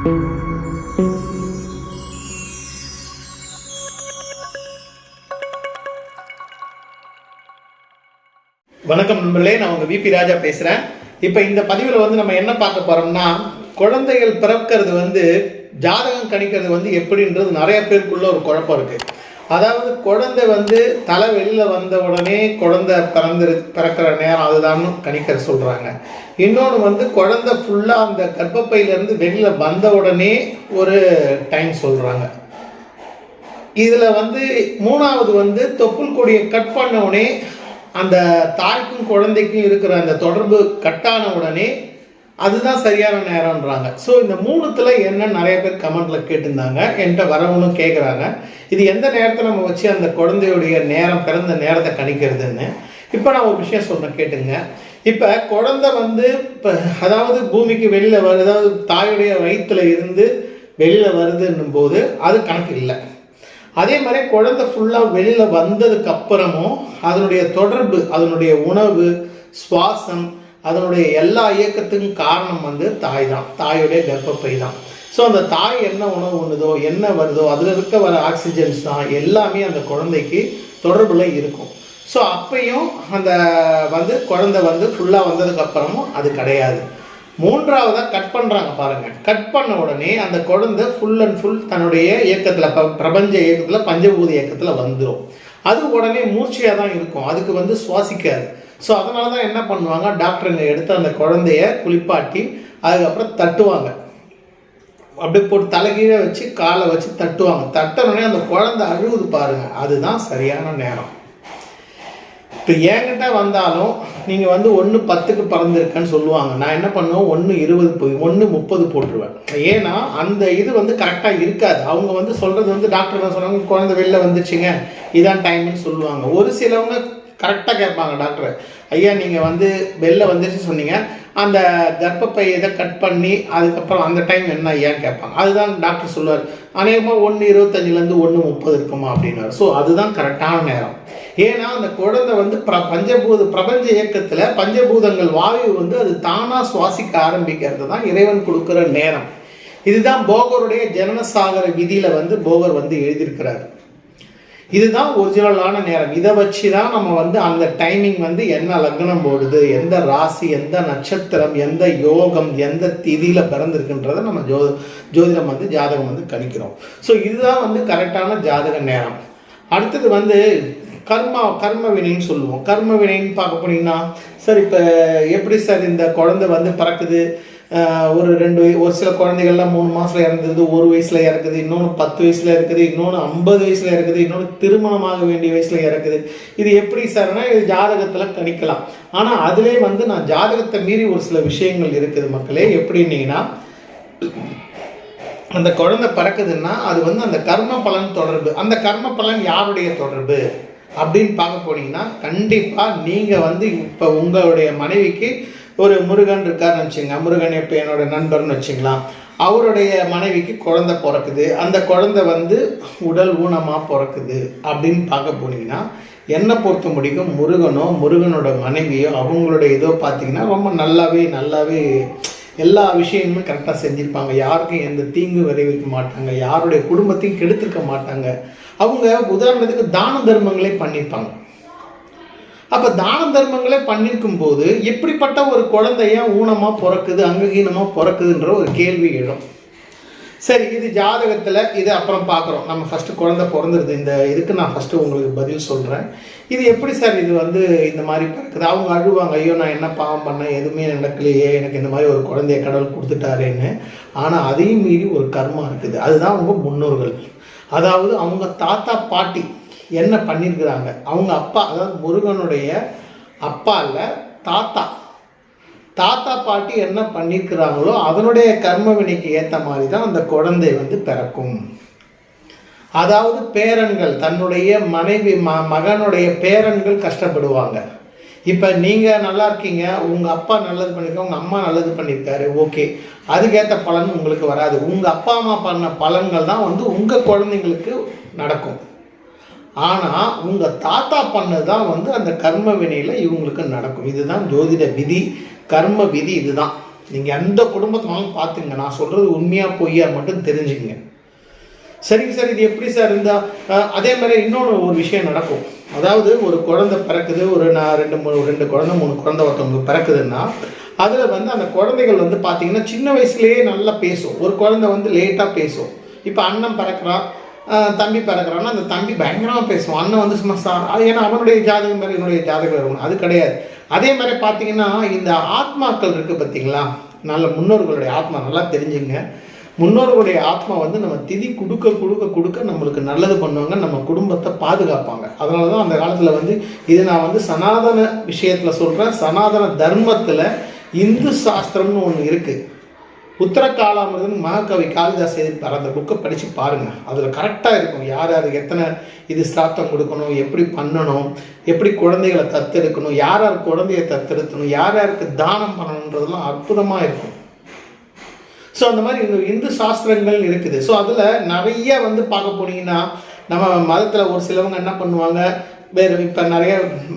வணக்கம் நண்பர்களே நான் உங்கள் விபி ராஜா பேசுகிறேன் இப்போ இந்த பதிவில் வந்து நம்ம என்ன பார்க்க போகிறோம்னா குழந்தைகள் பிறக்கிறது வந்து ஜாதகம் கணிக்கிறது வந்து எப்படின்றது நிறைய பேருக்குள்ள ஒரு குழப்பம் இருக்குது அதாவது குழந்தை வந்து தலை வெளியில் வந்த உடனே குழந்தை பிறந்து பிறக்கிற நேரம் அதுதான் கணிக்கர் சொல்கிறாங்க இன்னொன்று வந்து குழந்தை ஃபுல்லாக அந்த கர்ப்பப்பையிலேருந்து வெளியில் வந்த உடனே ஒரு டைம் சொல்கிறாங்க இதில் வந்து மூணாவது வந்து தொப்புள் கொடியை கட் பண்ண உடனே அந்த தாய்க்கும் குழந்தைக்கும் இருக்கிற அந்த தொடர்பு கட்டான உடனே அதுதான் சரியான நேரம்ன்றாங்க. ஸோ இந்த மூணுத்தில் என்ன நிறைய பேர் கமெண்ட்டில் கேட்டிருந்தாங்க. என்கிட்ட வரவங்களும் கேட்குறாங்க இது எந்த நேரத்தை நம்ம வச்சு அந்த குழந்தையுடைய நேரம் பிறந்த நேரத்தை கணிக்கிறதுன்னு. இப்போ நான் ஒரு விஷயம் சொன்னேன் கேட்டுங்க. இப்போ குழந்தை வந்து இப்போ அதாவது பூமிக்கு வெளியில் வருது அதாவது தாயுடைய வயிற்றுல இருந்து வெளியில் வருதுன்னும் போது அது கணக்கு இல்லை. அதே மாதிரி குழந்தை ஃபுல்லாக வெளியில் வந்ததுக்கு அப்புறமும் அதனுடைய தொடர்பு அதனுடைய உணவு சுவாசம் அதனுடைய எல்லா இயக்கத்துக்கும் காரணம் வந்து தாய் தான் தாயுடைய கர்ப்பப்பை தான் ஸோ அந்த தாய் என்ன உணவு உண்ணுதோ என்ன வருதோ அதில் இருக்க வர ஆக்சிஜன்ஸ் தான் எல்லாமே அந்த குழந்தைக்கு தொடர்பில் இருக்கும். ஸோ அப்பையும் அந்த வந்து குழந்தை வந்து ஃபுல்லாக வந்ததுக்கப்புறமும் அது கிடையாது. மூன்றாவதாக கட் பண்ணுறாங்க பாருங்கள் கட் பண்ண உடனே அந்த குழந்தை ஃபுல் அண்ட் ஃபுல் தன்னுடைய இயக்கத்தில் ப பிரபஞ்ச இயக்கத்தில் பஞ்சபூத இயக்கத்தில் வந்துடும் அது உடனே மூர்ச்சியாக தான் இருக்கும். அதுக்கு வந்து சுவாசிக்காது. ஸோ அதனால தான் என்ன பண்ணுவாங்க? டாக்டருங்க எடுத்து அந்த குழந்தைய குளிப்பாட்டி அதுக்கப்புறம் தட்டுவாங்க. அப்படியே போட்டு தலைகீழே வச்சு காலை வச்சு தட்டுவாங்க. தட்டினோடனே அந்த குழந்தை அழுகுது பாருங்க. அதுதான் சரியான நேரம். இப்போ என்கிட்ட வந்தாலும் நீங்கள் வந்து ஒன்று பத்துக்கு பறந்துருக்கேன்னு சொல்லுவாங்க. நான் என்ன பண்ணுவேன்? ஒன்று இருபது போய் ஒன்று முப்பது போட்டுருவேன். ஏன்னா அந்த இது வந்து கரெக்டாக இருக்காது. அவங்க வந்து சொல்கிறது வந்து டாக்டர் என்ன சொன்னாங்க குழந்தை வெளில வந்துச்சுங்க. இதான் டைம்னு சொல்லுவாங்க. ஒரு சிலவங்க கரெக்டாக கேட்பாங்க டாக்டர். ஐயா நீங்கள் வந்து வெளில வந்துச்சு சொன்னீங்க. அந்த கர்ப்பப்பை இதை கட் பண்ணி அதுக்கப்புறம் அந்த டைம் என்ன ஐயான்னு கேட்பாங்க. அதுதான் டாக்டர் சொல்லுவார். அநேகமாக ஒன்று இருபத்தஞ்சிலேருந்து ஒன்று முப்பது இருக்குமா அப்படின்னாரு. ஸோ அதுதான் கரெக்டான நேரம். ஏன்னா அந்த குழந்தை வந்து பிர பஞ்சபூத பிரபஞ்ச இயக்கத்தில் பஞ்சபூதங்கள் வாயு வந்து அது தானாக சுவாசிக்க ஆரம்பிக்கிறது தான் இறைவன் கொடுக்குற நேரம். இதுதான் போகருடைய ஜனனசாகர விதியில் வந்து போகர் வந்து எழுதியிருக்கிறார். இதுதான் ஒரிஜினலான நேரம். இதை வச்சு தான் நம்ம வந்து அந்த டைமிங் வந்து என்ன லக்னம் போடுது எந்த ராசி எந்த நட்சத்திரம் எந்த யோகம் எந்த திதியில் பிறந்திருக்குன்றதை நம்ம ஜோ ஜோதிடம் வந்து ஜாதகம் வந்து கணிக்கிறோம். ஸோ இதுதான் வந்து கரெக்டான ஜாதக நேரம். அடுத்தது வந்து கர்மா கர்ம வினைன்னு சொல்லுவோம். கர்ம வினைன்னு பார்க்க போனீங்கன்னா சார் இப்போ எப்படி சார் இந்த குழந்தை வந்து பிறக்குது? ஒரு ரெண்டு ஒரு சில குழந்தைகள்லாம் மூணு மாதத்தில் இறந்துருது ஒரு வயசில் இறக்குது இன்னொன்று பத்து வயசில் இருக்குது இன்னொன்று ஐம்பது வயசில் இருக்குது இன்னொன்று திருமணமாக வேண்டிய வயசில் இறக்குது. இது எப்படி சார்னா இது ஜாதகத்தில் கணிக்கலாம். ஆனால் அதிலே வந்து நான் ஜாதகத்தை மீறி ஒரு சில விஷயங்கள் இருக்குது மக்களே. எப்படின்னீங்கன்னா அந்த குழந்தை பிறக்குதுன்னா அது வந்து அந்த கர்ம பலன் தொடர்பு. அந்த கர்ம பலன் யாருடைய தொடர்பு? அப்படின்னு பார்க்க போனீங்கன்னா கண்டிப்பாக நீங்கள் வந்து இப்போ உங்களுடைய மனைவிக்கு ஒரு முருகன் இருக்காருன்னு வச்சுங்க. முருகன் இப்போ என்னோட நண்பர்னு வச்சுக்கலாம் அவருடைய மனைவிக்கு குழந்த பிறக்குது. அந்த குழந்தை வந்து உடல் ஊனமாக பிறக்குது அப்படின்னு பார்க்க போனீங்கன்னா என்னை பொறுத்த முடிக்கும் முருகனோ முருகனோட மனைவியோ அவங்களுடைய இதோ பார்த்தீங்கன்னா ரொம்ப நல்லாவே நல்லாவே எல்லா விஷயமும் கரெக்டாக செஞ்சுருப்பாங்க. யாருக்கும் எந்த தீங்கும் விளைவிக்க மாட்டாங்க. யாருடைய குடும்பத்தையும் கெடுத்துருக்க மாட்டாங்க. அவங்க உதாரணத்துக்கு தான தர்மங்களே பண்ணியிருப்பாங்க அப்போ தான தர்மங்களே பண்ணியிருக்கும் போது எப்படிப்பட்ட ஒரு குழந்தைய ஊனமாக பிறக்குது அங்ககீனமாக பிறக்குதுன்ற ஒரு கேள்வி எழும். சரி இது ஜாதகத்தில் இது அப்புறம் பார்க்குறோம். நம்ம ஃபஸ்ட்டு குழந்தை பிறந்துருது. இந்த இதுக்கு நான் ஃபஸ்ட்டு உங்களுக்கு பதில் சொல்கிறேன் இது எப்படி சார் இது வந்து இந்த மாதிரி பிறக்குது? அவங்க அழுவாங்க ஐயோ நான் என்ன பாவம் பண்ணேன்? எதுவுமே நடக்கலையே. எனக்கு இந்த மாதிரி ஒரு குழந்தைய கடவுள் கொடுத்துட்டாரேன்னு. ஆனால் அதையும் மீறி ஒரு கர்மா இருக்குது. அதுதான் அவங்க முன்னோர்கள். அதாவது அவங்க தாத்தா பாட்டி என்ன பண்ணியிருக்கிறாங்க அவங்க அப்பா அதாவது முருகனுடைய அப்பா இல்லை தாத்தா. தாத்தா பாட்டி என்ன பண்ணியிருக்கிறாங்களோ அதனுடைய கர்ம வினைக்கு ஏற்ற மாதிரி தான் அந்த குழந்தை வந்து பிறக்கும். அதாவது பேரன்கள் தன்னுடைய மனைவி ம மகனுடைய பேரன்கள் கஷ்டப்படுவாங்க. இப்போ நீங்கள் நல்லா இருக்கீங்க உங்கள் அப்பா நல்லது பண்ணியிருக்காங்க உங்கள் அம்மா நல்லது பண்ணியிருக்காரு ஓகே. அதுக்கேற்ற பலன் உங்களுக்கு வராது. உங்கள் அப்பா அம்மா பண்ண பலன்கள் தான் வந்து உங்கள் குழந்தைங்களுக்கு நடக்கும். ஆனால் உங்கள் தாத்தா பண்ணது தான் வந்து அந்த கர்ம வினையில் இவங்களுக்கு நடக்கும். இதுதான் ஜோதிட விதி கர்ம விதி இதுதான். நீங்கள் எந்த குடும்பத்தினாலும் பார்த்துங்க நான் சொல்கிறது உண்மையாக பொய்யா மட்டும் தெரிஞ்சுக்கங்க. சரிங்க சார் இது எப்படி சார் இருந்தால் அதே மாதிரி இன்னொன்று ஒரு விஷயம் நடக்கும். அதாவது ஒரு குழந்தை பிறக்குது ஒரு நான் ரெண்டு மூணு ரெண்டு குழந்தை மூணு குழந்தை ஒருத்தவங்க பிறக்குதுன்னா அதில் வந்து அந்த குழந்தைகள் வந்து பார்த்தீங்கன்னா சின்ன வயசுலேயே நல்லா பேசும். ஒரு குழந்தை வந்து லேட்டாக பேசும். இப்போ அண்ணன் பிறக்கிறான் தம்பி பிறக்கிறான்னா அந்த தம்பி பயங்கரமாக பேசுவான். அண்ணன் வந்து சும்மா சா அது ஏன்னா அவனுடைய ஜாதகம் மாதிரி என்னுடைய ஜாதகம் இருக்கணும் அது கிடையாது. அதே மாதிரி பார்த்தீங்கன்னா இந்த ஆத்மாக்கள் இருக்குது பார்த்தீங்களா? நல்ல முன்னோர்களுடைய ஆத்மா நல்லா தெரிஞ்சுங்க. முன்னோர்களுடைய ஆத்மா வந்து நம்ம திதி கொடுக்க கொடுக்க கொடுக்க நம்மளுக்கு நல்லது பண்ணுவாங்க நம்ம குடும்பத்தை பாதுகாப்பாங்க. அதனால தான் அந்த காலத்தில் வந்து இது நான் வந்து சனாதன விஷயத்தில் சொல்கிறேன் சனாதன தர்மத்தில் இந்து சாஸ்திரம்னு ஒன்று இருக்குது உத்தரகாலாமிருதன் மகாகவி காளிதாஸ் எழுதிப்பார் அந்த புக்கை படித்து பாருங்கள் அதில் கரெக்டாக இருக்கும். யார் யார் எத்தனை இது ஸ்ராத்தம் கொடுக்கணும் எப்படி பண்ணணும் எப்படி குழந்தைகளை தத்தெடுக்கணும் யார் யார் குழந்தைய தத்தெடுக்கணும் யார் யாருக்கு தானம் பண்ணணுன்றதெல்லாம் அற்புதமாக இருக்கும். ஸோ அந்த மாதிரி இந்த இந்து சாஸ்திரங்கள் இருக்குது. ஸோ அதில் நிறைய வந்து பார்க்க போனீங்கன்னா நம்ம மதத்தில் ஒரு சிலவங்க என்ன பண்ணுவாங்க? வேறு இப்போ நிறைய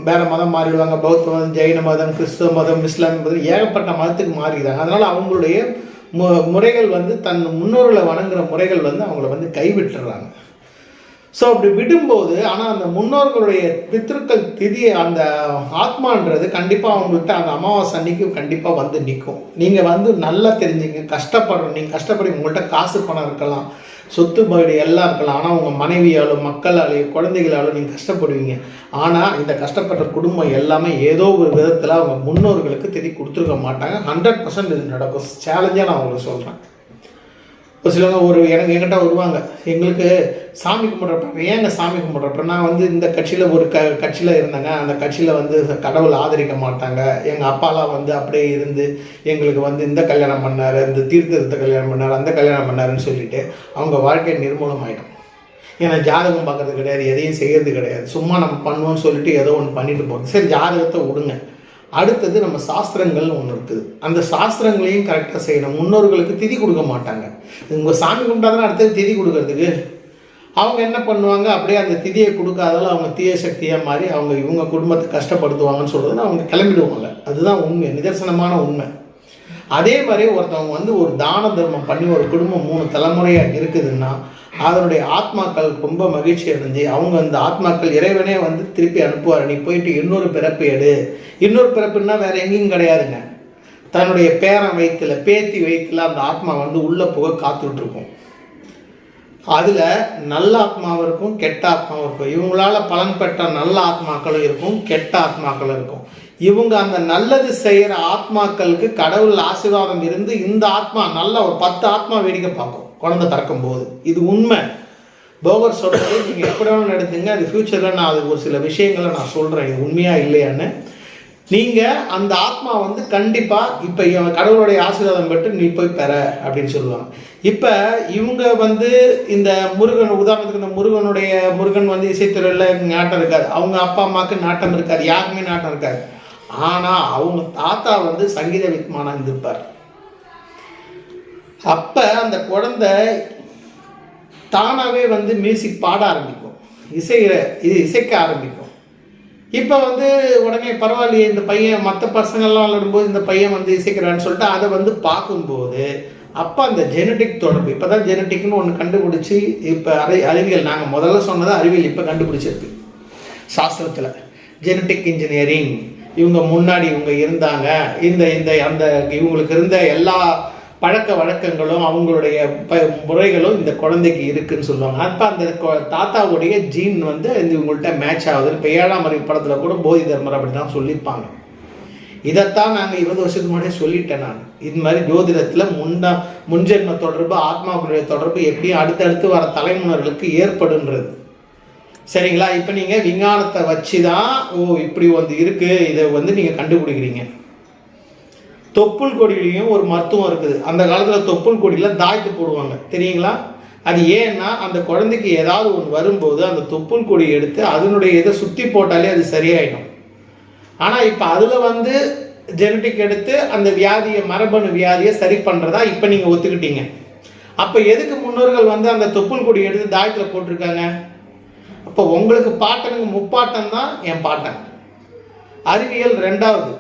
வேறு மதம் மாறிடுவாங்க. பௌத்த மதம் ஜெயின மதம் கிறிஸ்துவ மதம் இஸ்லாமிய மதம் ஏகப்பட்ட மதத்துக்கு மாறிடுறாங்க. அதனால் அவங்களுடைய மு முறைகள் வந்து தன் முன்னோர்களை வணங்குற முறைகள் வந்து அவங்கள வந்து கைவிட்டுறாங்க. ஸோ அப்படி விடும்போது ஆனால் அந்த முன்னோர்களுடைய பித்திருக்கள் திதி அந்த ஆத்மான்றது கண்டிப்பாக அவங்கள்ட்ட அந்த அமாவாசை அன்னைக்கு கண்டிப்பாக வந்து நிற்கும் நீங்கள் வந்து நல்லா தெரிஞ்சுங்க கஷ்டப்படுறோம் நீங்கள் கஷ்டப்படி உங்கள்கிட்ட காசு பணம் இருக்கலாம் சொத்து பகுதி எல்லாம் இருக்கலாம். ஆனால் உங்கள் மனைவியாலோ மக்களாலேயோ குழந்தைகளாலோ நீங்கள் கஷ்டப்படுவீங்க. ஆனால் இந்த கஷ்டப்பட்ட குடும்பம் எல்லாமே ஏதோ ஒரு விதத்தில் அவங்க முன்னோர்களுக்கு திதி கொடுத்துருக்க மாட்டாங்க. ஹண்ட்ரட் பர்சன்ட் இது நடக்கும். சேலஞ்சாக நான் உங்களுக்கு சொல்கிறேன் ஒரு சிலவங்க ஒரு எனக்கு என்கிட்ட வருவாங்க. எங்களுக்கு சாமி கும்பிட்றப்ப ஏங்க சாமி கும்பிட்றப்ப? நான் வந்து இந்த கட்சியில் ஒரு க கட்சியில் இருந்தேங்க. அந்த கட்சியில் வந்து கடவுள் ஆதரிக்க மாட்டாங்க. எங்கள் அப்பாலாம் வந்து அப்படியே இருந்து எங்களுக்கு வந்து இந்த கல்யாணம் பண்ணார் இந்த தீர்த்தத்தை கல்யாணம் பண்ணார் அந்த கல்யாணம் பண்ணாருன்னு சொல்லிட்டு அவங்க வாழ்க்கை நிர்மூலமாயிடும் ஏன்னா ஜாதகம் பார்க்கறது கிடையாது எதையும் செய்கிறது கிடையாது. சும்மா நம்ம பண்ணுவோம்னு சொல்லிட்டு ஏதோ ஒன்று பண்ணிட்டு போகிறது சரி ஜாதகத்தை விடுங்க. அடுத்தது நம்ம சாஸ்திரங்கள்னு ஒன்று இருக்குது. அந்த சாஸ்திரங்களையும் கரெக்டாக செய்யணும். முன்னோர்களுக்கு திதி கொடுக்க மாட்டாங்க. உங்கள் சாமி கும்பிட்டாதான் அடுத்தது திதி கொடுக்கறதுக்கு? அவங்க என்ன பண்ணுவாங்க? அப்படியே அந்த திதியை கொடுக்காதால அவங்க தீய சக்தியாக மாறி அவங்க இவங்க குடும்பத்தை கஷ்டப்படுத்துவாங்கன்னு சொல்கிறதுன்னு அவங்க கிளம்பிடுவாங்க. அதுதான் உண்மை. நிதர்சனமான உண்மை. அதே மாதிரி ஒருத்தவங்க வந்து ஒரு தான தர்மம் பண்ணி ஒரு குடும்பம் மூணு தலைமுறையாக இருக்குதுன்னா அதனுடைய ஆத்மாக்கள் ரொம்ப மகிழ்ச்சி அடைஞ்சு அவங்க அந்த ஆத்மாக்கள் இறைவனே வந்து திருப்பி அனுப்புவார். நீ போயிட்டு இன்னொரு பிறப்பு எடு. இன்னொரு பிறப்புன்னா வேற எங்கேயும் கிடையாதுங்க. தன்னுடைய பேரன் வயிற்றுல பேத்தி வயிற்றுல அந்த ஆத்மா வந்து உள்ள புக காத்துட்ருக்கும் அதில் நல்ல ஆத்மாவும் இருக்கும் கெட்ட ஆத்மாவும் இருக்கும். இவங்களால் பலன் பெற்ற நல்ல ஆத்மாக்களும் இருக்கும் கெட்ட ஆத்மாக்களும் இருக்கும். இவங்க அந்த நல்லது செய்கிற ஆத்மாக்களுக்கு கடவுள் ஆசீர்வாதம் இருந்து இந்த ஆத்மா நல்ல ஒரு பத்து ஆத்மா வேடிக்கை பார்க்கும். குழந்தை பிறக்கும் போது இது உண்மை. போகர் சொல்கிறது நீங்கள் எப்படி வேணும் நடத்துங்க. அது ஃப்யூச்சரில் நான் அது ஒரு சில விஷயங்களை நான் சொல்கிறேன் இது உண்மையாக இல்லையான்னு. நீங்கள் அந்த ஆத்மா வந்து கண்டிப்பாக இப்போ கடவுளுடைய ஆசீர்வாதம் பெற்று நீ போய் பெற அப்படின்னு சொல்லுவாங்க. இப்போ இவங்க வந்து இந்த முருகன் உதாரணத்துக்கு இந்த முருகனுடைய முருகன் வந்து இசைத்துறையில் நாட்டம் இருக்காது. அவங்க அப்பா அம்மாவுக்கு நாட்டம் இருக்காது. யாருக்குமே நாட்டம் இருக்காது. ஆனால் அவங்க தாத்தா வந்து சங்கீத வித்மானா இருந்திருப்பார். அப்போ அந்த குழந்தை தானாகவே வந்து மியூசிக் பாட ஆரம்பிக்கும். இசை இது இசைக்க ஆரம்பிக்கும். இப்போ வந்து உடனே பரவாயில்லையே இந்த பையன் மற்ற பசங்கள்லாம் விளையாடும்போது இந்த பையன் வந்து இசைக்கிறான்னு சொல்லிட்டு அதை வந்து பார்க்கும்போது அப்போ அந்த ஜெனட்டிக் தொடர்பு இப்போ தான் ஜெனட்டிக்னு ஒன்று கண்டுபிடிச்சி இப்போ அறி அறிவியல் நாங்கள் முதல்ல சொன்னது அறிவியல் இப்போ கண்டுபிடிச்சிருக்கு. சாஸ்திரத்தில் ஜெனட்டிக் இன்ஜினியரிங் இவங்க முன்னாடி இவங்க இருந்தாங்க இந்த இந்த அந்த இவங்களுக்கு இருந்த எல்லா பழக்க வழக்கங்களும் அவங்களுடைய ப முறைகளும் இந்த குழந்தைக்கு இருக்குன்னு சொல்லுவாங்க. அப்போ அந்த தாத்தாவுடைய ஜீன் வந்து இந்த இவங்கள்ட்ட மேட்ச் ஆகுது இப்போ ஏழாம் அறிவு படத்தில் கூட போதி தர்மர் அப்படி தான் சொல்லியிருப்பாங்க இதைத்தான் நாங்கள் இருபது வருஷத்துக்கு முன்னாடியே சொல்லிட்டேன் நான். இது மாதிரி ஜோதிடத்தில் முன்னா முன்ஜென்ம தொடர்பு ஆத்மாவுடைய தொடர்பு எப்படியும் அடுத்தடுத்து வர தலைமுறைகளுக்கு ஏற்படுன்றது. சரிங்களா? இப்போ நீங்கள் விஞ்ஞானத்தை வச்சு தான் ஓ இப்படி வந்து இருக்குது இதை வந்து நீங்கள் கண்டுபிடிக்கிறீங்க. தொப்புள் கொடியிலையும் ஒரு மருத்துவம் இருக்குது. அந்த காலத்தில் தொப்புள் கொடியில் தாய்த்து போடுவாங்க. தெரியுங்களா? அது ஏன்னா அந்த குழந்தைக்கு ஏதாவது ஒன்று வரும்போது அந்த தொப்புள் கொடி எடுத்து அதனுடைய இதை சுற்றி போட்டாலே அது சரியாயிடும். ஆனால் இப்போ அதில் வந்து ஜெனட்டிக் எடுத்து அந்த வியாதியை மரபணு வியாதியை சரி பண்ணுறதா இப்போ நீங்கள் ஒத்துக்கிட்டீங்க. அப்போ எதுக்கு முன்னோர்கள் வந்து அந்த தொப்புள் கொடி எடுத்து தாயத்தில் போட்டிருக்காங்க? அப்போ உங்களுக்கு பாட்டனுக்கு முப்பாட்டன் தான் என் பாட்டன். அறிவியல் ரெண்டாவது.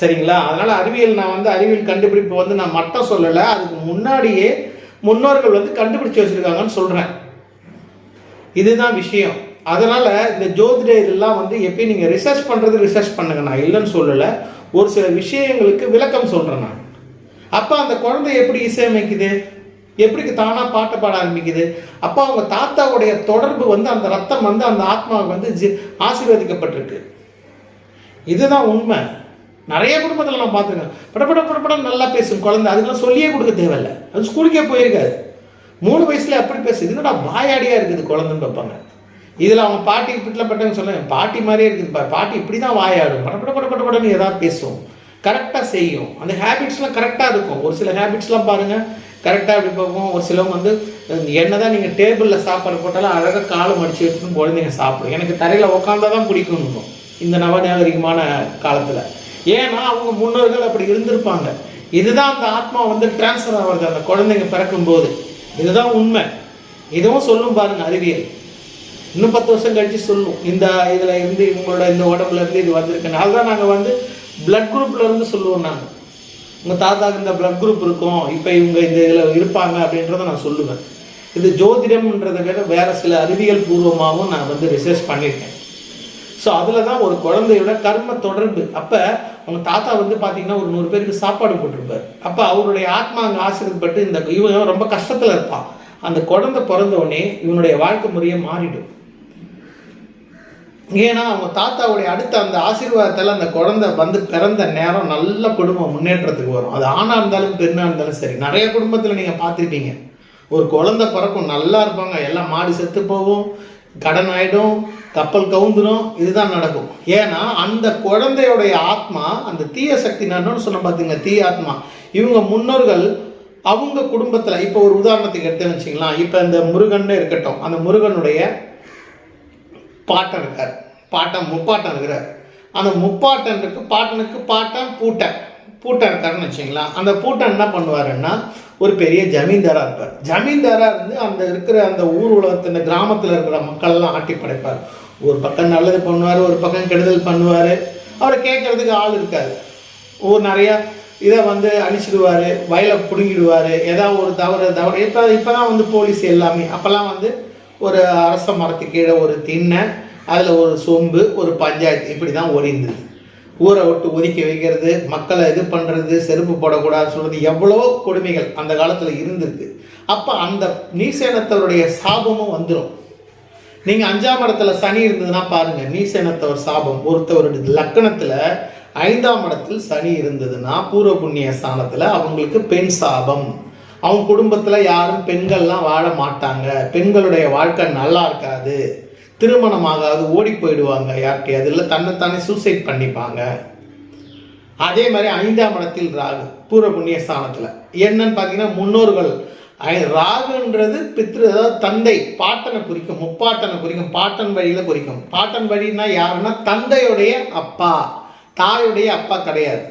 சரிங்களா? அதனால் அறிவியல் நான் வந்து அறிவியல் கண்டுபிடிப்பு வந்து நான் மட்டும் சொல்லலை அதுக்கு முன்னாடியே முன்னோர்கள் வந்து கண்டுபிடிச்சு வச்சுருக்காங்கன்னு சொல்கிறேன் இதுதான் விஷயம். அதனால் இந்த ஜோதிட இதெல்லாம் வந்து எப்பயும் நீங்கள் ரிசர்ச் பண்ணுறது ரிசர்ச் பண்ணுங்க. நான் இல்லைன்னு சொல்லலை. ஒரு சில விஷயங்களுக்கு விளக்கம் சொல்கிறேன் நான். அப்போ அந்த குழந்தை எப்படி இசையமைக்குது எப்படி தானாக பாட்டு பாட ஆரம்பிக்குது? அப்போ அவங்க தாத்தாவுடைய தொடர்பு வந்து அந்த ரத்தம் வந்து அந்த ஆத்மாவுக்கு வந்து ஜி ஆசீர்வதிக்கப்பட்டிருக்கு. இதுதான் உண்மை. நிறைய குடும்பத்தில் நான் பார்த்துருக்கேன் படப்பட படப்பட நல்லா பேசும் குழந்தை. அதுக்கெல்லாம் சொல்லியே கொடுக்க தேவையில்லை. அது ஸ்கூலுக்கே போயிருக்காது. மூணு வயசுல அப்படி பேசுது என்னடா வாயாடியா இருக்குது குழந்தைன்னு பார்ப்பாங்க. இதில் அவங்க பாட்டி வீட்டில் சொன்னேன் பாட்டி மாதிரியே இருக்குது பா பாட்டி இப்படி தான் வாயாடும் படப்பட படப்பட படம்னு ஏதாவது பேசும். கரெக்டாக செய்யும். அந்த ஹேபிட்ஸ்லாம் கரெக்டாக இருக்கும். ஒரு சில ஹேபிட்ஸ்லாம் பாருங்கள் கரெக்டாக அப்படி பார்ப்போம்? ஒரு சிலவங்க வந்து என்னதான் நீங்கள் டேபிளில் சாப்பாடு போட்டாலும் அழகாக காலை மடிச்சு வச்சுன்னு குழந்தைங்க சாப்பிடும். எனக்கு தரையில் உட்காந்தா தான் பிடிக்கும்னு இந்த நவநாகரிகமான காலத்தில். ஏன்னா அவங்க முன்னோர்கள் அப்படி இருந்திருப்பாங்க. இதுதான் அந்த ஆத்மா வந்து டிரான்ஸ்ஃபர் ஆகிறது. அந்த குழந்தைங்க பிறக்கும்போது. இதுதான் உண்மை. இதுவும் சொல்லும் பாருங்க அறிவியல். இன்னும் பத்து வருஷம் கழிச்சு சொல்லும். இந்த இதில் இருந்து இவங்களோட இந்த உடம்புல இருந்து இது வந்திருக்கு. அதுதான் நாங்கள் வந்து பிளட் குரூப்ல இருந்து சொல்லுவோம் நாங்கள் உங்கள் தாத்தாக்கு இந்த பிளட் குரூப் இருக்கும். இப்போ இவங்க இந்த இதில் இருப்பாங்க அப்படின்றத நான் சொல்லுவேன். இது ஜோதிடம்ன்றதை விட வேற சில அறிவியல் பூர்வமாகவும் நான் வந்து ரிசர்ச் பண்ணியிருக்கேன். ஸோ அதில் தான் ஒரு குழந்தையோட கர்ம தொடர்பு. அப்போ அவங்க தாத்தா வந்து பார்த்தீங்கன்னா ஒரு நூறு பேருக்கு சாப்பாடு போட்டிருப்பார். அப்போ அவருடைய ஆத்மா அங்கே ஆசிரியப்பட்டு இந்த இவன் ரொம்ப கஷ்டத்தில் இருப்பான். அந்த குழந்தை பிறந்த உடனே இவனுடைய வாழ்க்கை முறையே மாறிடும். ஏன்னா அவங்க தாத்தாவுடைய அடுத்த அந்த ஆசீர்வாதத்தில் அந்த குழந்தை வந்து பிறந்த நேரம் நல்ல குடும்பம் முன்னேற்றத்துக்கு வரும். அது ஆணாக இருந்தாலும் பெண்ணாக இருந்தாலும் சரி. நிறைய குடும்பத்தில் நீங்கள் பார்த்துருப்பீங்க. ஒரு குழந்தை பிறக்கும் நல்லா இருப்பாங்க. எல்லாம் மாடு செத்து போகும். கடன் ஆயிடும் கப்பல் கவுந்துடும் இதுதான் நடக்கும். ஏன்னா அந்த குழந்தையுடைய ஆத்மா அந்த தீய சக்தி நான் சொன்ன பார்த்தீங்க தீய ஆத்மா. இவங்க முன்னோர்கள் அவங்க குடும்பத்தில் இப்போ ஒரு உதாரணத்துக்கு எடுத்தேன்னு வச்சிங்களேன் இப்போ இந்த முருகன் இருக்கட்டும். அந்த முருகனுடைய பாட்டன் இருக்கார். பாட்டன் முப்பாட்டன் இருக்கிறார். அந்த முப்பாட்டனுக்கு பாட்டனுக்கு பாட்டன் பூட்டன் பூட்டன் இருக்காருன்னு வச்சுங்களேன். அந்த பூட்டன் என்ன பண்ணுவாருன்னா ஒரு பெரிய ஜமீன்தாராக இருப்பார். ஜமீன்தாராக இருந்து அந்த இருக்கிற அந்த ஊர் உலகத்து இந்த கிராமத்தில் இருக்கிற மக்கள்லாம் ஆட்டி படைப்பார். ஒரு பக்கம் நல்லது பண்ணுவார் ஒரு பக்கம் கெடுதல் பண்ணுவார். அவரை கேட்கறதுக்கு ஆள் இருக்காது. ஒரு நிறையா இதை வந்து அழிச்சிடுவார் வயலை பிடுங்கிடுவார். ஏதாவது ஒரு தவறு தவறு. இப்போ இப்போ தான் வந்து போலீஸ் எல்லாமே அப்போல்லாம் வந்து ஒரு அரச மரத்து கீழே ஒரு திண்ணை அதில் ஒரு சொம்பு ஒரு பஞ்சாயத்து இப்படி தான் ஓடிந்தது ஊரை விட்டு ஒதுக்கி வைக்கிறது மக்களை இது பண்ணுறது செருப்பு போடக்கூடாது சொல்கிறது எவ்வளோ கொடுமைகள் அந்த காலத்தில் இருந்திருக்கு. அப்போ அந்த நீசேனத்தவருடைய சாபமும் வந்துடும் நீங்கள் அஞ்சாம் இடத்துல சனி இருந்ததுன்னா பாருங்கள் நீசேனத்தவர் சாபம். ஒருத்தவருடைய லக்கணத்தில் ஐந்தாம் இடத்தில் சனி இருந்ததுன்னா பூர்வ புண்ணிய ஸ்தானத்தில் அவங்களுக்கு பெண் சாபம். அவங்க குடும்பத்தில் யாரும் பெண்கள்லாம் வாழ மாட்டாங்க. பெண்களுடைய வாழ்க்கை நல்லா இருக்காது. திருமணம் ஆகாது ஓடி போயிடுவாங்க யார்கிட்டயாவது இல்லை தன்னைத்தானே சூசைட் பண்ணிப்பாங்க. அதே மாதிரி ஐந்தாம் இடத்தில் ராகு பூர்வ புண்ணிய ஸ்தானத்தில். என்னன்னு பார்த்தீங்கன்னா முன்னோர்கள் ராகுன்றது பித்ரு அதாவது தந்தை பாட்டனை குறிக்கும் முப்பாட்டனை குறிக்கும் பாட்டன் வழியில் குறிக்கும். பாட்டன் வழின்னா யாருன்னா தந்தையுடைய அப்பா. தாயுடைய அப்பா கிடையாது.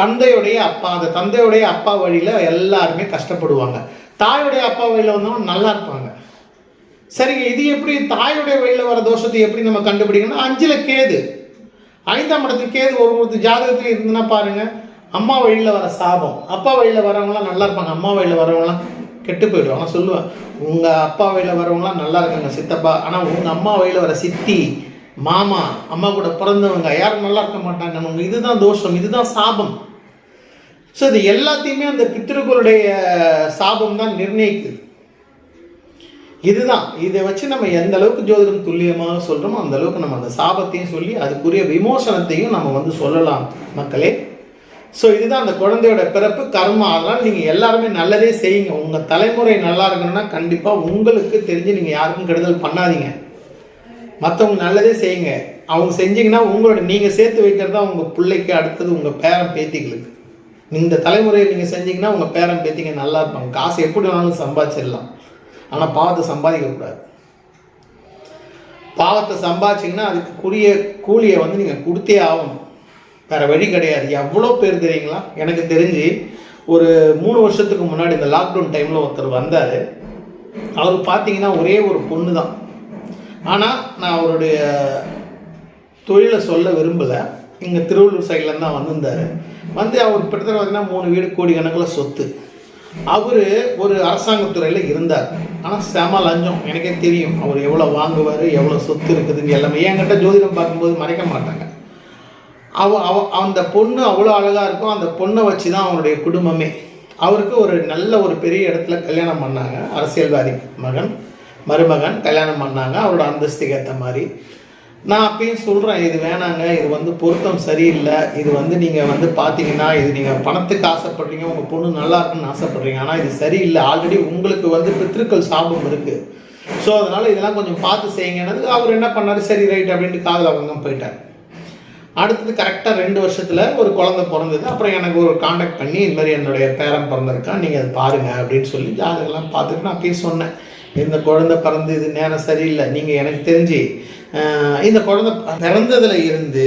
தந்தையுடைய அப்பா அந்த தந்தையுடைய அப்பா வழியில் எல்லாருமே கஷ்டப்படுவாங்க. தாயுடைய அப்பா வழியில் வந்தவங்க நல்லா இருப்பாங்க. சரிங்க இது எப்படி தாயுடைய வழியில் வர தோஷத்தை எப்படி நம்ம கண்டுபிடிக்கணும் அஞ்சில் கேது. ஐந்தாம் இடத்துல கேது ஒரு ஒரு ஜாதகத்தில் இருந்துன்னா பாருங்கள் அம்மா வழியில் வர சாபம். அப்பா வழியில் வரவங்களாம் நல்லா இருப்பாங்க. அம்மா வழியில் வரவங்களாம் கெட்டு போயிடுவாங்க. சொல்லுவேன் உங்கள் அப்பா வழியில் வரவங்களாம் நல்லா இருக்காங்க சித்தப்பா. ஆனால் உங்கள் அம்மா வழியில் வர சித்தி மாமா அம்மா கூட பிறந்தவங்க யாரும் நல்லா இருக்க மாட்டாங்க. இதுதான் தோஷம் இதுதான் சாபம். ஸோ இது எல்லாத்தையுமே அந்த பித்திருக்களுடைய சாபம் தான் நிர்ணயிக்குது. இதுதான். இதை வச்சு நம்ம எந்த அளவுக்கு ஜோதிடம் துல்லியமாக சொல்கிறோமோ அந்த அளவுக்கு நம்ம அந்த சாபத்தையும் சொல்லி அதுக்குரிய விமோசனத்தையும் நம்ம வந்து சொல்லலாம் மக்களே. ஸோ இதுதான் அந்த குழந்தையோட பிறப்பு கர்மா. அதனால் நீங்கள் எல்லாருமே நல்லதே செய்யுங்க. உங்கள் தலைமுறை நல்லா இருக்கணும்னா கண்டிப்பாக உங்களுக்கு தெரிஞ்சு நீங்கள் யாருக்கும் கெடுதல் பண்ணாதீங்க. மற்றவங்க நல்லதே செய்யுங்க. அவங்க செஞ்சீங்கன்னா உங்களோட நீங்கள் சேர்த்து வைக்கிறது தான் உங்கள் பிள்ளைக்கு அடுத்தது உங்கள் பேரன் பேத்திகளுக்கு. இந்த தலைமுறையை நீங்கள் செஞ்சீங்கன்னா உங்கள் பேரன் பேத்திங்க நல்லா இருப்பாங்க. காசு எப்படி வேணாலும் சம்பாதிச்சிடலாம். ஆனால் பாவத்தை சம்பாதிக்கக்கூடாது பாவத்தை சம்பாதிச்சிங்கன்னா அதுக்குரிய கூலியை வந்து நீங்கள் கொடுத்தே ஆகணும். வேறு வழி கிடையாது. எவ்வளோ பேர் தெரியுங்களா? எனக்கு தெரிஞ்சு ஒரு மூணு வருஷத்துக்கு முன்னாடி இந்த லாக்டவுன் டைமில் ஒருத்தர் வந்தார். அவர் பார்த்தீங்கன்னா ஒரே ஒரு பொண்ணு தான் ஆனால் நான் அவருடைய தொழிலை சொல்ல விரும்பலை. இங்கே திருவள்ளூர் சைட்லேருந்து தான் வந்திருந்தார். வந்து அவர் கிட்டத்தட்ட பார்த்தீங்கன்னா மூணு வீடு கோடி கணக்கில் சொத்து. அவர் ஒரு அரசாங்கத்துறையில் இருந்தார். ஆனால் செம லஞ்சம். எனக்கே தெரியும். அவர் எவ்வளோ வாங்குவார் எவ்வளோ சொத்து இருக்குதுங்க எல்லாமே. என்கிட்ட ஜோதிடம் பார்க்கும்போது மறைக்க மாட்டாங்க. அவ அவ அந்த பொண்ணு அவ்வளோ அழகாக இருக்கும் அந்த பொண்ணை வச்சு தான் அவனுடைய குடும்பமே. அவருக்கு ஒரு நல்ல ஒரு பெரிய இடத்துல கல்யாணம் பண்ணாங்க. அரசியல்வாதி மகன் மருமகன் கல்யாணம் பண்ணாங்க. அவரோட அந்தஸ்துக்கு ஏற்ற மாதிரி. நான் அப்பயும் சொல்கிறேன் இது வேணாங்க இது வந்து பொருத்தம் சரியில்லை. இது வந்து நீங்கள் வந்து பார்த்தீங்கன்னா இது நீங்கள் பணத்துக்கு ஆசைப்படுறீங்க உங்கள் பொண்ணு நல்லா இருக்குன்னு ஆசைப்படுறீங்க. ஆனால் இது சரியில்லை. ஆல்ரெடி உங்களுக்கு வந்து பித்திருக்கள் சாபம் இருக்குது ஸோ அதனால் இதெல்லாம் கொஞ்சம் பார்த்து செய்யுங்கன்னது அவர் என்ன பண்ணார்? சரி ரைட் அப்படின்ட்டு காதல் அவங்க போயிட்டார். அடுத்தது கரெக்டாக ரெண்டு வருஷத்தில் ஒரு குழந்தை பிறந்தது. அப்புறம் எனக்கு ஒரு காண்டாக்ட் பண்ணி இந்த மாதிரி என்னுடைய பேரன் பிறந்திருக்கான் நீங்கள் அதை பாருங்கள் அப்படின்னு சொல்லி ஜாதகம்லாம் பார்த்துட்டு நான் அப்பயும் சொன்னேன். இந்த குழந்தை பிறந்து இது நேரம் சரியில்லை. நீங்கள் எனக்கு தெரிஞ்சு இந்த குழந்தை பிறந்ததில் இருந்து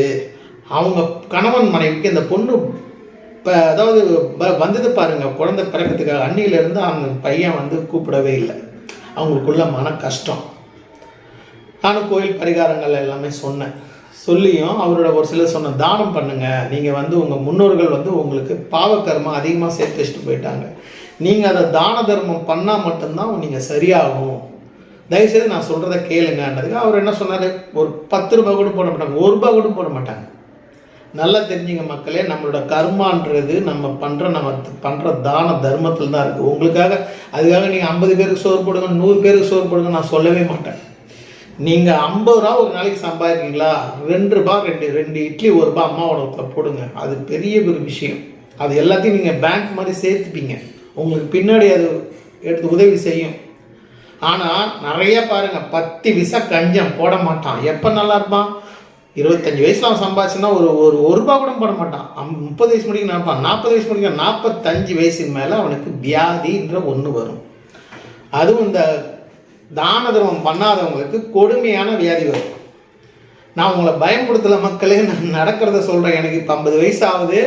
அவங்க கணவன் மனைவிக்கு இந்த பொண்ணு இப்போ அதாவது வந்தது பாருங்கள் குழந்தை பிறக்கிறதுக்காக அன்னியிலேருந்து அந்த பையன் வந்து கூப்பிடவே இல்லை. அவங்களுக்குள்ள மன கஷ்டம். நானும் கோயில் பரிகாரங்கள் எல்லாமே சொன்னேன். சொல்லியும் அவரோட ஒரு சிலர் சொன்ன தானம் பண்ணுங்கள் நீங்கள் வந்து உங்கள் முன்னோர்கள் வந்து உங்களுக்கு பாவக்கர்மம் அதிகமாக சேர்த்து வச்சுட்டு போயிட்டாங்க. நீங்கள் அதை தான தர்மம் பண்ணால் மட்டும்தான் நீங்கள் சரியாகும். தயவுசெய்து நான் சொல்கிறத கேளுங்கன்றதுக்கு அவர் என்ன சொன்னார்? ஒரு பத்து ரூபாய் கூட போட மாட்டாங்க. ஒரு ரூபாய் கூட போட மாட்டாங்க. நல்லா தெரிஞ்சுங்க மக்களே நம்மளோட கர்மான்றது நம்ம பண்ணுற நம்ம பண்ணுற தான தர்மத்தில் தான் இருக்குது உங்களுக்காக அதுக்காக நீங்கள் ஐம்பது பேருக்கு சோறு போடுங்க நூறு பேருக்கு சோறு போடுங்க நான் சொல்லவே மாட்டேன். நீங்கள் ஐம்பது ரூபா ஒரு நாளைக்கு சம்பாதிக்கிறீங்களா ரெண்டு ரூபா ரெண்டு ரெண்டு இட்லி ஒரு ரூபா அம்மாவோட வீட்டுல போடுங்க. அது பெரிய ஒரு விஷயம். அது எல்லாத்தையும் நீங்கள் பேங்க் மாதிரி சேர்த்துப்பீங்க. உங்களுக்கு பின்னாடி அது எடுத்து உதவி செய்யும். ஆனால் நிறைய பாருங்க பத்து விசா கஞ்சம் போட மாட்டான். எப்போ நல்லா இருப்பான்? இருபத்தஞ்சி வயசுல அவன் சம்பாதிச்சுன்னா ஒரு ஒரு ஒரு ரூபா கூட போட மாட்டான். முப்பது வயசு முடிக்க நினைப்பான். நாற்பது வயசு முடிக்க நாற்பத்தஞ்சு வயசுக்கு மேலே அவனுக்கு வியாதின்ற ஒன்று வரும். அதுவும் இந்த தான தர்மம் பண்ணாதவங்களுக்கு கொடுமையான வியாதி வரும். நான் உங்களை பயன்படுத்தல மக்களே நான் நடக்கிறத சொல்கிறேன் எனக்கு இப்போ ஐம்பது வயசு ஆகுது.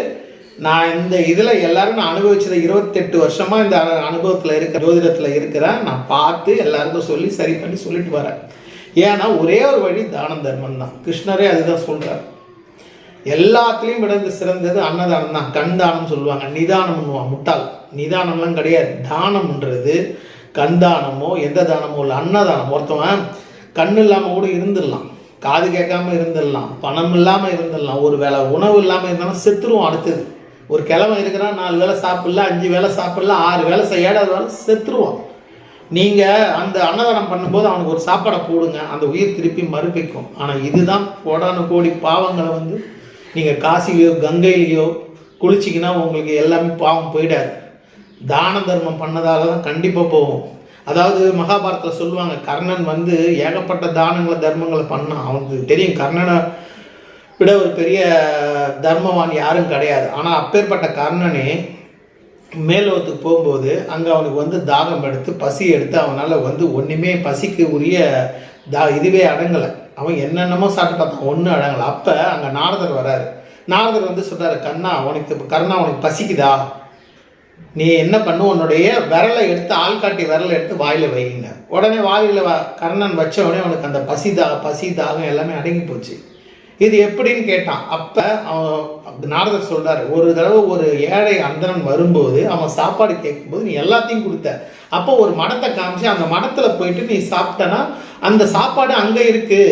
நான் இந்த இதில் எல்லாரும் நான் அனுபவிச்சது இருபத்தெட்டு வருஷமாக இந்த அனுபவத்தில் இருக்க ஜோதிடத்தில் இருக்கிறேன் நான் பார்த்து எல்லாருக்கும் சொல்லி சரி பண்ணி சொல்லிட்டு வரேன். ஏன்னா ஒரே ஒரு வழி தானம் தர்மம் தான். கிருஷ்ணரே அதுதான் சொல்கிறார் எல்லாத்துலேயும் விடந்து சிறந்தது அன்னதானம் தான். கண் தானம் சொல்லுவாங்க. நிதானம்னுவான் முட்டாள். நிதானம்லாம் கிடையாது. தானம்ன்றது கண் தானமோ எந்த தானமோ இல்லை. அன்னதானம். ஒருத்தவன் கண் இல்லாமல் கூட இருந்துடலாம். காது கேட்காம இருந்துடலாம். பணம் இல்லாமல் இருந்துடலாம். ஒரு வேளை உணவு இல்லாமல் இருந்தாலும் செத்துருவோம் அடுத்தது. ஒரு கிழமை இருக்கிறான் நாலு வேளை சாப்பிடல அஞ்சு வேளை சாப்பிடல ஆறு வேளை செய்ய ஏழாவது வேலை செத்துருவான். நீங்கள் அந்த அன்னதானம் பண்ணும்போது அவனுக்கு ஒரு சாப்பாடை போடுங்க அந்த உயிர் திருப்பி மறுப்பிக்கும். ஆனால் இதுதான் கோடானு கோடி பாவங்களை வந்து நீங்கள் காசிலையோ கங்கையிலேயோ குளிச்சிங்கன்னா உங்களுக்கு எல்லாமே பாவம் போயிடாது. தான தர்மம் பண்ணதால தான் கண்டிப்பாக போகும் அதாவது மகாபாரத்தில் சொல்லுவாங்க கர்ணன் வந்து ஏகப்பட்ட தானங்களை தர்மங்களை பண்ணான். அவனுக்கு தெரியும் கர்ணனை விட ஒரு பெரிய தர்மவான் யாரும் கிடையாது. ஆனால் அப்பேற்பட்ட கர்ணனே மேலோகத்துக்கு போகும்போது அங்கே அவனுக்கு வந்து தாகம் எடுத்து பசி எடுத்து அவனால் வந்து ஒன்றுமே பசிக்கு உரிய தா இதுவே அடங்கலை. அவன் என்னென்னமோ சாப்பிட்டு பார்த்தான் ஒன்றும் அடங்கலை. அப்போ அங்கே நாரதர் வராரு. நாரதர் வந்து சொல்கிறார் கண்ணா உனக்கு கருணா கர்ணா உனக்கு பசிக்குதா? நீ என்ன பண்ணு? உன்னுடைய விரலை எடுத்து ஆள்காட்டி விரலை எடுத்து வாயில் வைங்க உடனே வாயில் வ கர்ணன் வச்ச உடனே அவனுக்கு அந்த பசி தா பசி தாகம் எல்லாமே அடங்கி போச்சு. இது எப்படின்னு கேட்டான். அப்போ அவன் நாரதர் சொல்கிறார் ஒரு தடவை ஒரு ஏழை அந்தரன் வரும்போது அவன் சாப்பாடு கேட்கும்போது நீ எல்லாத்தையும் கொடுத்த. அப்போ ஒரு மடத்தை காமிச்சு அந்த மடத்தில் போயிட்டு நீ சாப்பிட்டனா அந்த சாப்பாடு அங்கே இருக்குது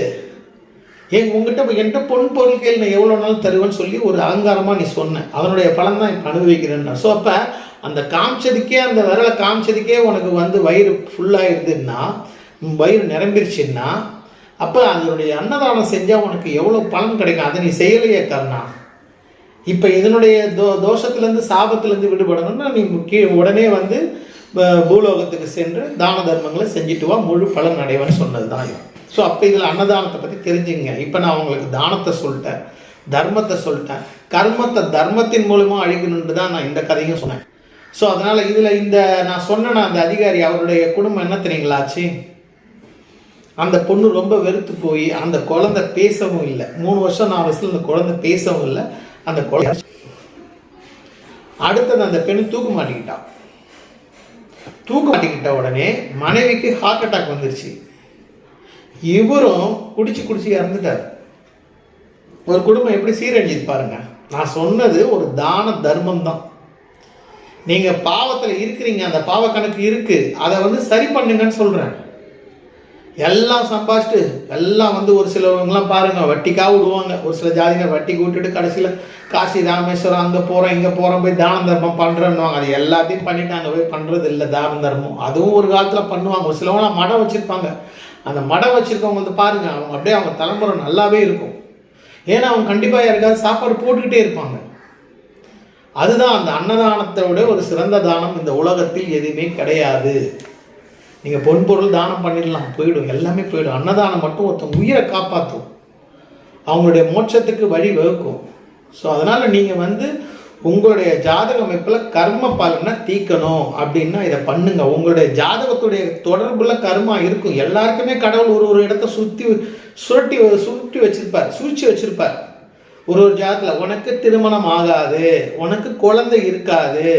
எங்க உங்ககிட்ட என்கிட்ட பொன் பொருட்கள் நான் எவ்வளோ நாள் தருவேன்னு சொல்லி ஒரு அலங்காரமாக நீ சொன்ன. அதனுடைய பலன் தான் இப்போ அனுபவிக்கிறேன்னா. ஸோ அப்போ அந்த காமிச்சதுக்கே அந்த விரலை காமிச்சதுக்கே உனக்கு வந்து வயிறு ஃபுல்லாகிடுதுன்னா வயிறு நிரம்பிருச்சுன்னா அப்போ அதனுடைய அன்னதானம் செஞ்சால் உனக்கு எவ்வளோ பலன் கிடைக்கும்? அதை நீ செய்யலையே கர்ணா. இப்போ இதனுடைய தோ தோஷத்துலேருந்து சாபத்துலேருந்து விடுபடணும்னா நீ கீழே உடனே வந்து ப- பூலோகத்துக்கு சென்று தான தர்மங்களை செஞ்சுட்டு வா முழு பலன் அடைவன்னு சொன்னது தான் ஸோ அப்போ இதில் அன்னதானத்தை பற்றி தெரிஞ்சுங்க. இப்போ நான் உங்களுக்கு தானத்தை சொல்லிட்டேன் தர்மத்தை சொல்லிட்டேன். கர்மத்தை தர்மத்தின் மூலமாக அழிக்கணுன்ட்டு தான் நான் இந்த கதையும் சொன்னேன். ஸோ அதனால் இதில் இந்த நான் சொன்னேன்னா அந்த அதிகாரி அவருடைய குடும்பம் என்ன தெரியுங்களாச்சு? அந்த பொண்ணு ரொம்ப வெறுத்து போய் அந்த குழந்தை பேசவும் இல்லை. மூணு வருஷம் நாலு வருஷத்துல அந்த குழந்தை பேசவும் இல்லை. அந்த குழந்தை அடுத்தது அந்த பெண் தூக்க மாட்டிக்கிட்டான் தூக்க மாட்டிக்கிட்ட உடனே மனைவிக்கு ஹார்ட் அட்டாக் வந்துருச்சு. இவரும் குடிச்சு குடிச்சு இறந்துட்டார். ஒரு குடும்பம் எப்படி சீரழிஞ்சுது பாருங்க. நான் சொன்னது ஒரு தான தர்மம் தான். நீங்கள் பாவத்தில் இருக்கிறீங்க அந்த பாவ கணக்கு இருக்குது அதை வந்து சரி பண்ணுங்கன்னு சொல்கிறேன் எல்லாம் சம்பாதிச்சுட்டு எல்லாம் வந்து ஒரு சிலவங்கலாம் பாருங்கள் வட்டிக்காக விடுவாங்க. ஒரு சில ஜாதிகள் வட்டி கூட்டுட்டு கடைசியில் காசி ராமேஸ்வரம் அங்கே போகிறோம் இங்கே போகிறோம் போய் தான தர்மம் பண்ணுறேன்னுவாங்க அது எல்லாத்தையும் பண்ணிட்டு அங்கே போய் பண்ணுறது இல்லை தான தர்மம். அதுவும் ஒரு காலத்தில் பண்ணுவாங்க. ஒரு சிலவங்களாம் மடம் வச்சுருப்பாங்க. அந்த மடம் வச்சுருக்கவங்க வந்து பாருங்கள் அவங்க அப்படியே அவங்க தலைமுறை நல்லாவே இருக்கும். ஏன்னா அவங்க கண்டிப்பாக யாருக்காவது சாப்பாடு போட்டுக்கிட்டே இருப்பாங்க. அதுதான் அந்த அன்னதானத்தை விட ஒரு சிறந்த தானம் இந்த உலகத்தில் எதுவுமே கிடையாது. நீங்கள் பொன்பொருள் தானம் பண்ணிடலாம் போயிடும் எல்லாமே போயிடும். அன்னதானம் மட்டும் ஒருத்தன் உயிரை காப்பாற்றும் அவங்களுடைய மோட்சத்துக்கு வழி வகுக்கும். ஸோ அதனால் நீங்கள் வந்து உங்களுடைய ஜாதக அமைப்பில் கர்ம பலனை தீக்கணும் அப்படின்னா இதை பண்ணுங்க. உங்களுடைய ஜாதகத்துடைய தொடர்புல கர்மா இருக்கும். எல்லாருக்குமே கடவுள் ஒரு ஒரு இடத்த சுற்றி சுருட்டி சுருட்டி வச்சிருப்பார் சூழ்ச்சி வச்சிருப்பார். ஒரு ஒரு ஜாதத்தில் உனக்கு திருமணம் ஆகாது உனக்கு குழந்தை இருக்காது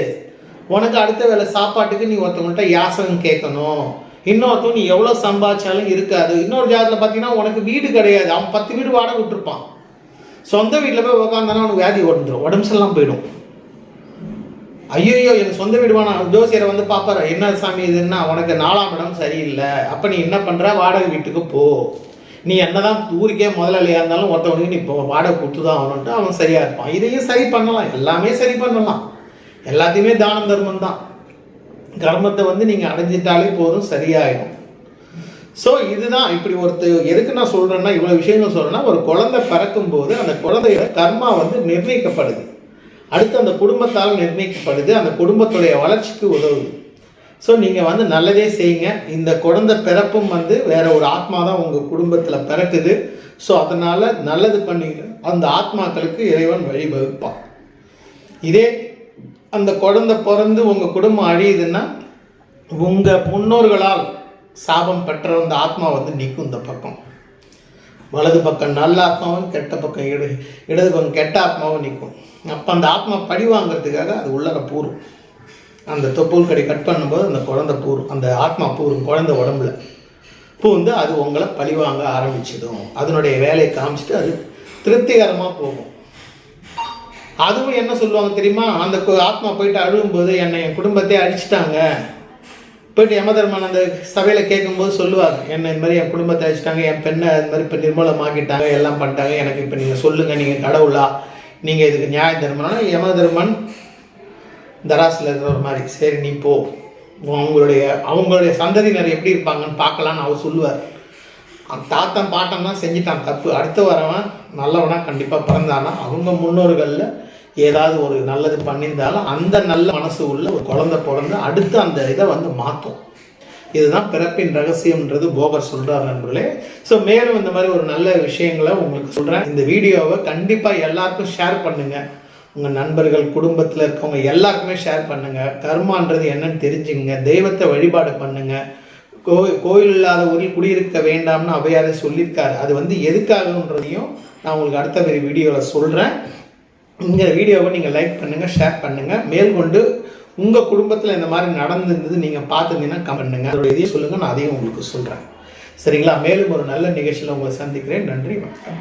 உனக்கு அடுத்த வேலை சாப்பாட்டுக்கு நீ ஒருத்தவங்கள்ட்ட யாசகம் கேட்கணும். இன்னொருத்தவங்க நீ எவ்வளோ சம்பாதிச்சாலும் இருக்காது. இன்னொரு ஜாதத்தில் பார்த்தீங்கன்னா உனக்கு வீடு கிடையாது. அவன் பத்து வீடு வாடகை விட்டுருப்பான். சொந்த வீட்டில் போய் உட்காந்தானா அவனுக்கு வியாதி வந்துடும் உடம்பு சரியில்லாம போயிடும். ஐயோ எனக்கு சொந்த வீடு வேணாம். ஜோசியரை வந்து பார்ப்பாரு. என்ன சாமி இதுன்னா உனக்கு நாலாம் இடம் சரியில்லை. அப்போ நீ என்ன பண்ணுற வாடகை வீட்டுக்கு போ. நீ என்னதான் ஊருக்கே முதலாளியாக இருந்தாலும் ஒருத்தவனுக்கு நீ இப்போ வாடகை கொடுத்து தான் ஆகணுன்ட்டு அவன் சரியாக இருப்பான். இதையும் சரி பண்ணலாம். எல்லாமே சரி பண்ணலாம். எல்லாத்தையுமே தானம் தர்மம் தான். கர்மத்தை வந்து நீங்கள் அடைஞ்சிட்டாலே போதும் சரியாயிடும் ஸோ இதுதான் இப்படி ஒருத்தர் எதுக்கு நான் சொல்கிறேன்னா இவ்வளோ விஷயங்கள் சொல்கிறேன்னா ஒரு குழந்தை பிறக்கும்போது அந்த குழந்தையோட கர்மா வந்து நிர்ணயிக்கப்படுது. அடுத்து அந்த குடும்பத்தால் நிர்ணயிக்கப்படுது அந்த குடும்பத்துடைய வளர்ச்சிக்கு உதவுது. ஸோ நீங்கள் வந்து நல்லதே செய்யுங்க. இந்த குழந்தை பிறப்பும் வந்து வேற ஒரு ஆத்மா தான் உங்கள் குடும்பத்தில் பிறக்குது. ஸோ அதனால் நல்லது பண்ணி அந்த ஆத்மாக்களுக்கு இறைவன் வழிவகுப்பான். இதே அந்த குழந்தை பிறந்து உங்கள் குடும்பம் அழியுதுன்னா உங்கள் முன்னோர்களால் சாபம் பெற்ற அந்த ஆத்மா வந்து நிற்கும் இந்த பக்கம். வலது பக்கம் நல்ல ஆத்மாவும் கெட்ட பக்கம் இடு இடது பக்கம் கெட்ட ஆத்மாவும் நிற்கும். அப்போ அந்த ஆத்மா பழி வாங்குறதுக்காக அது உள்ளர பூரும். அந்த தொப்புள் கடை கட் பண்ணும்போது அந்த குழந்தை பூரும் அந்த ஆத்மா பூரும் குழந்த உடம்புல. பூந்து அது உங்களை பழி வாங்க ஆரம்பிச்சிடும். அதனுடைய வேலையை காமிச்சிட்டு அது திருப்திகரமாக போகும். அதுவும் என்ன சொல்லுவாங்க தெரியுமா? அந்த ஆத்மா போயிட்டு அழுகும்போது என்னை என் குடும்பத்தை அடிச்சிட்டாங்க போயிட்டு யமதர்மன் அந்த சபையில் கேட்கும்போது சொல்லுவார் என்ன இந்த மாதிரி என் குடும்பத்தை அழிச்சிட்டாங்க என் பெண்ணை இந்த மாதிரி இப்போ நிர்மூலமாக்கிட்டாங்க எல்லாம் பண்ணிட்டாங்க. எனக்கு இப்போ நீங்கள் சொல்லுங்கள் நீங்கள் கடவுளா? நீங்கள் இதுக்கு நியாய தர்மம்னா யமதர்மன் தராசில் இருக்கிற ஒரு மாதிரி. சரி நீ போ. அவங்களுடைய அவங்களுடைய சந்ததியினர் எப்படி இருப்பாங்கன்னு பார்க்கலான்னு அவர் சொல்லுவார். அந்த தாத்தன் பாட்டன் தான் செஞ்சிட்டான் தப்பு. அடுத்து வரவன் நல்லவனா கண்டிப்பாக பிறந்தானா? அவங்க முன்னோர்களில் ஏதாவது ஒரு நல்லது பண்ணியிருந்தாலும் அந்த நல்ல மனசு உள்ள ஒரு குழந்தை பிறந்து அடுத்து அந்த இதை வந்து மாற்றும். இதுதான் பிறப்பின் ரகசியம்ன்றது போகர் சொல்கிறார் நண்பர்களே. ஸோ மேலும் இந்த மாதிரி ஒரு நல்ல விஷயங்களை உங்களுக்கு சொல்கிறேன் இந்த வீடியோவை கண்டிப்பாக எல்லாருக்கும் ஷேர் பண்ணுங்கள் உங்கள் நண்பர்கள் குடும்பத்தில் இருக்கவங்க எல்லாருக்குமே ஷேர் பண்ணுங்கள் கர்மான்றது என்னன்னு தெரிஞ்சுங்க தெய்வத்தை வழிபாடு பண்ணுங்கள் கோ கோயில் இல்லாத ஊரில் குடியிருக்க வேண்டாம்னு அவையாரே சொல்லியிருக்காரு. அது வந்து எதுக்காகன்றதையும் நான் உங்களுக்கு அடுத்த ஒரு வீடியோவில் சொல்கிறேன் இந்த வீடியோவை நீங்கள் லைக் பண்ணுங்கள் ஷேர் பண்ணுங்கள் மேற்கொண்டு உங்கள் குடும்பத்தில் இந்த மாதிரி நடந்திருந்தது நீங்கள் பார்த்துருந்தீங்கன்னா கமெண்ட் பண்ணுங்கள் அதோட இதையும் சொல்லுங்கள் நான் அதையும் உங்களுக்கு சொல்கிறேன் சரிங்களா? மேலும் ஒரு நல்ல நிகழ்ச்சியில் உங்களை சந்திக்கிறேன். நன்றி வணக்கம்.